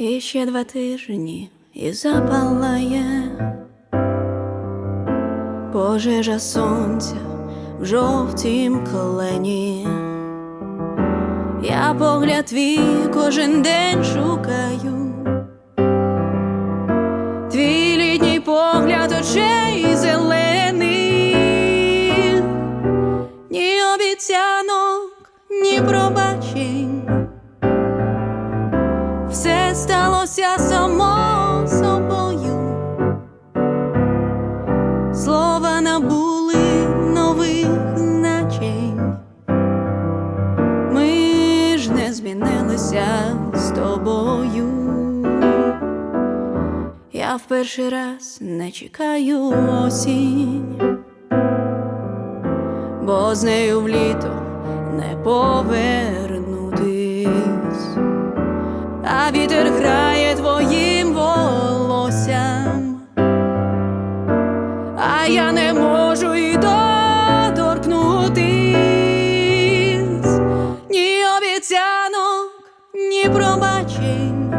І ще два тижні і запалає пожежа сонця в жовтім клені. Я погляд твій кожен день шукаю. Твій літній погляд очей зелених, ні обіцянок, ні пробачень. Сталося само собою. Слова набули нових значень. Ми ж не змінилися з тобою. Я в перший раз не чекаю осінь, бо з нею в літо не повернутись, а вітер грає твоїм волоссям, а я не можу і доторкнутись, ні обіцянок, ні пробачень.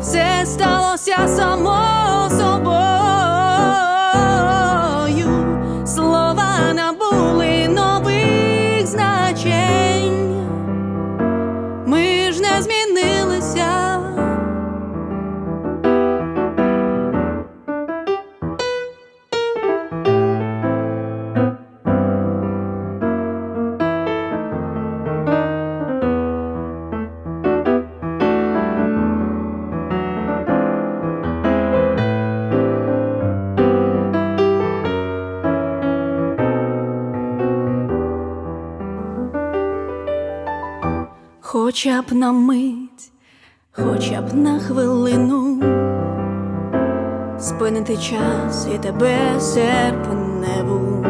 Все сталося само хоча б на мить, хоча б на хвилину, спинити час і тебе серпневу.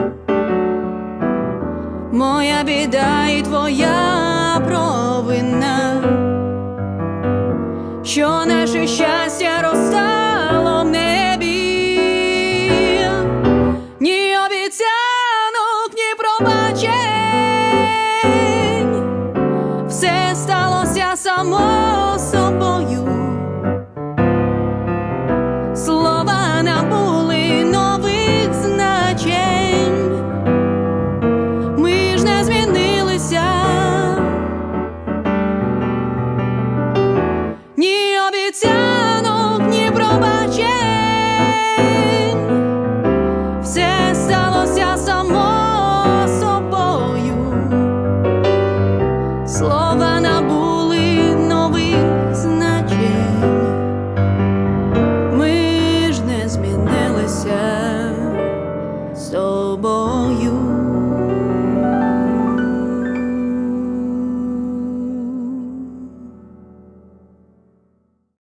Моя біда і твоя провина, що наше щастя розстало в небі, ні обіцянок, ні пробачень.